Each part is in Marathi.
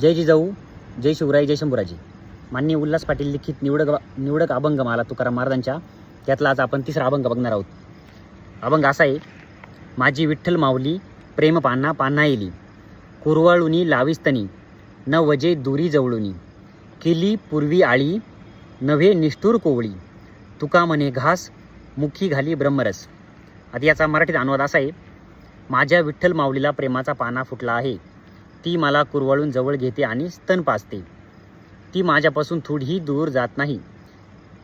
जय जिजाऊ जय शिवराय जय शंभूराजी. माननीय उल्हास पाटील लिखित निवडक निवडक अभंग माला तुकाराम महाराजांच्या. त्यातला आज आपण तिसरा अभंग बघणार आहोत. अभंग असा आहे माझी विठ्ठल माऊली प्रेम पान्हा पान्हा येली. कुरवाळुनी लाविस्तनी न वजे दुरी जवळुनी. केली पूर्वी आळी नव्हे निष्ठूर कोवळी. तुका म्हणे घास मुखी घाली ब्रह्मरस. आता याचा मराठीत अनुवाद असा आहे माझ्या विठ्ठल माऊलीला प्रेमाचा पाना फुटला आहे. ती मला कुरवाळून जवळ घेते आणि स्तन पाचते ती माझ्यापासून थोडीही दूर जात नाही.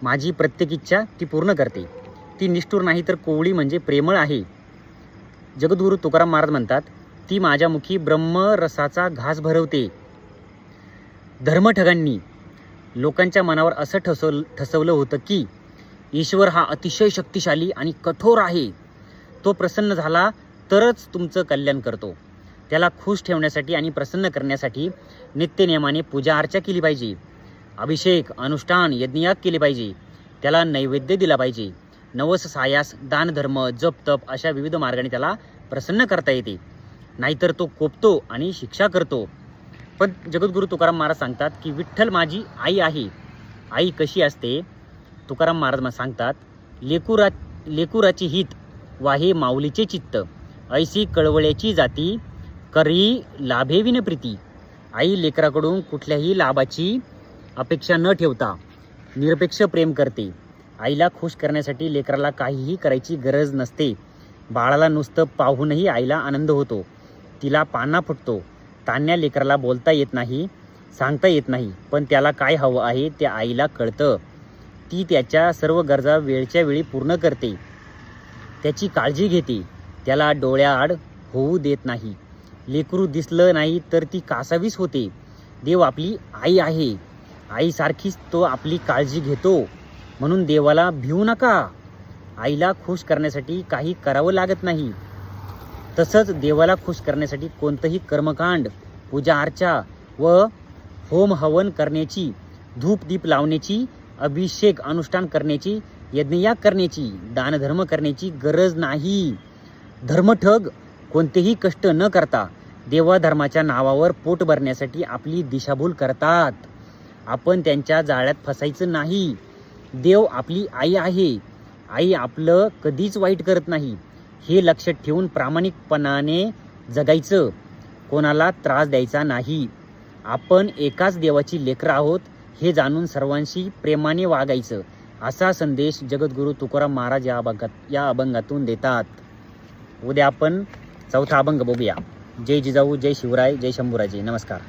माझी प्रत्येक इच्छा ती पूर्ण करते. ती निष्ठूर नाही तर कोवळी म्हणजे प्रेमळ आहे. जगद्गुरू तुकाराम महाराज म्हणतात ती माझ्यामुखी ब्रह्मरसाचा घास भरवते. धर्मठगांनी लोकांच्या मनावर असं ठसव ठसवलं होतं की ईश्वर हा अतिशय शक्तिशाली आणि कठोर आहे. तो प्रसन्न झाला तरच तुमचं कल्याण करतो. त्याला खुश ठेवण्यासाठी आणि प्रसन्न करण्यासाठी नित्यनियमाने पूजा अर्चा केली पाहिजे. अभिषेक अनुष्ठान यज्ञयाग केले पाहिजे. त्याला नैवेद्य दिला पाहिजे. नवस सायास दानधर्म जप तप अशा विविध मार्गाने त्याला प्रसन्न करता येते. नाहीतर तो कोपतो आणि शिक्षा करतो. पण जगद्गुरू तुकाराम महाराज सांगतात की विठ्ठल माझी आई आहे. आई कशी असते? तुकाराम महाराज सांगतात लेकुरा लेकुराची हित वाहे माऊलीचे चित्त. ऐसी कळवळ्याची जाती करी लाभेविन प्रीती. आई लेकराकडून कुठल्याही लाभाची अपेक्षा न ठेवता निरपेक्ष प्रेम करते. आईला खुश करण्यासाठी लेकराला काहीही करायची गरज नसते. बाळाला नुसतं पाहूनही आईला आनंद होतो. तिला पाना फुटतो. तान्या लेकराला बोलता येत नाही सांगता येत नाही पण त्याला काय हवं आहे ते आईला कळतं. ती त्याच्या सर्व गरजा वेळच्या वेळी पूर्ण करते. त्याची काळजी घेते. त्याला डोळ्याआड होऊ देत नाही. लेकरू दिसलं नाही तर ती कासावीस होते. देव आपली आई आहे. आईसारखीच तो आपली काळजी घेतो. म्हणून देवाला भिवू नका. आईला खुश करण्यासाठी काही करावं लागत नाही. तसंच देवाला खुश करण्यासाठी कोणतंही कर्मकांड पूजा अर्चा व होम हवन करण्याची धूप दीप लावण्याची अभिषेक अनुष्ठान करण्याची यज्ञयाग करण्याची दानधर्म करण्याची गरज नाही. धर्मठग कोणतेही कष्ट न करता देवाधर्माच्या नावावर पोट भरण्यासाठी आपली दिशाभूल करतात. आपण त्यांच्या जाळ्यात फसायचं नाही. देव आपली आई आहे. आई आपलं कधीच वाईट करत नाही. हे लक्षात ठेवून प्रामाणिकपणाने जगायचं. कोणाला त्रास द्यायचा नाही. आपण एकाच देवाची लेकरं आहोत हे जाणून सर्वांशी प्रेमाने वागायचं असा संदेश जगद्गुरू तुकाराम महाराज या अभंगात या अभंगातून देतात. उद्या आपण चौथा अभंग बघूया जय जिजाऊ जय शिवराय जय शंभूराजे. नमस्कार.